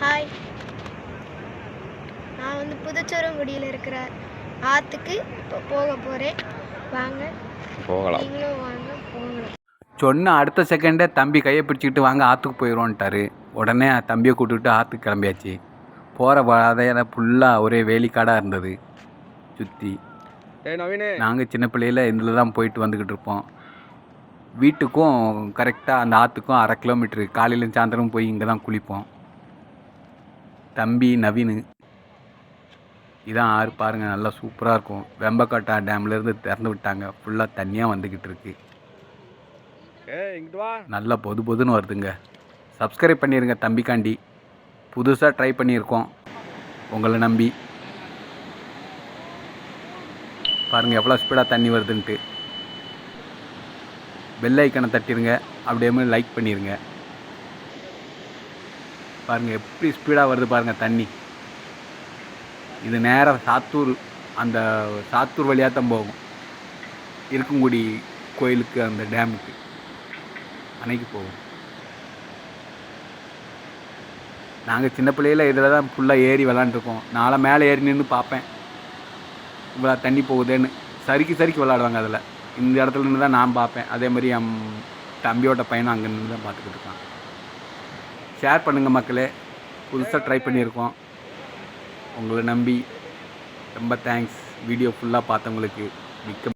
Hi நான் வந்து புதுச்சோரங்குடியில் இருக்கிற ஆற்றுக்கு இப்போ போக போகிறேன் வாங்க. போகலாம். நீங்களும் வாங்க போகலாம். சொன்ன அடுத்த செகண்டே தம்பி கையை பிடிச்சிக்கிட்டு வாங்க ஆற்றுக்கு போயிடுவோன்ட்டாரு. உடனே தம்பியை கூப்பிட்டுக்கிட்டு ஆற்றுக்கு கிளம்பியாச்சு. போகிற பாதையில ஃபுல்லாக ஒரே வேலிக்காடாக இருந்தது. சுற்றி நாங்கள் சின்ன பிள்ளையில இதில் தான் போயிட்டு வந்துக்கிட்டு இருப்போம். வீட்டுக்கும் கரெக்டாக அந்த ஆற்றுக்கும் அரை கிலோமீட்ரு காலையிலும் சாயந்தரம் போய் இங்கே தான் குளிப்போம். தம்பி நவீனு. இதான் ஆறு பாருங்கள் நல்லா சூப்பராக இருக்கும். வெம்பக்காட்டா டேம்லேருந்து திறந்து விட்டாங்க. ஃபுல்லாக தண்ணியாக வந்துக்கிட்டு இருக்கு. நல்லா பொது பொதுன்னு வருதுங்க. சப்ஸ்கிரைப் பண்ணிடுங்க தம்பிக்காண்டி. புதுசாக ட்ரை பண்ணியிருக்கோம். உங்களை நம்பி. பாருங்கள் எவ்வளோ ஸ்பீடாக தண்ணி வருதுன்ட்டு. பெல் ஐக்கனை தட்டிடுங்க அப்படியே லைக் பண்ணிடுங்க பாருங்கள் எப்படி ஸ்பீடாக வருது பாருங்கள் தண்ணி. இது நேராக சாத்தூர் அந்த சாத்தூர் வழியாக தான் போகும். இருக்கங்குடி கோயிலுக்கு அந்த டேமுக்கு. அணைக்கு போகும். நாங்கள் சின்ன பிள்ளையில இதில் தான் ஃபுல்லாக ஏறி விளாண்டுருக்கோம். நாளை மேலே ஏறி நின்று பார்ப்பேன். இவ்வளோ தண்ணி போகுதேன்னு. சறுக்கி சறுக்கி விளாடுவாங்க அதில். இந்த இடத்துல நின்று தான் நான் பார்ப்பேன். அதே மாதிரி என் தம்பியோட பையனும் அங்கே நின்று தான் பார்த்துக்கிட்டு இருக்கான். ஷேர் பண்ணுங்கள் மக்களே. புதுசாக ட்ரை பண்ணியிருக்கோம். உங்களை நம்பி ரொம்ப தேங்க்ஸ் வீடியோ ஃபுல்லாக பார்த்தவங்களுக்கு மிக்க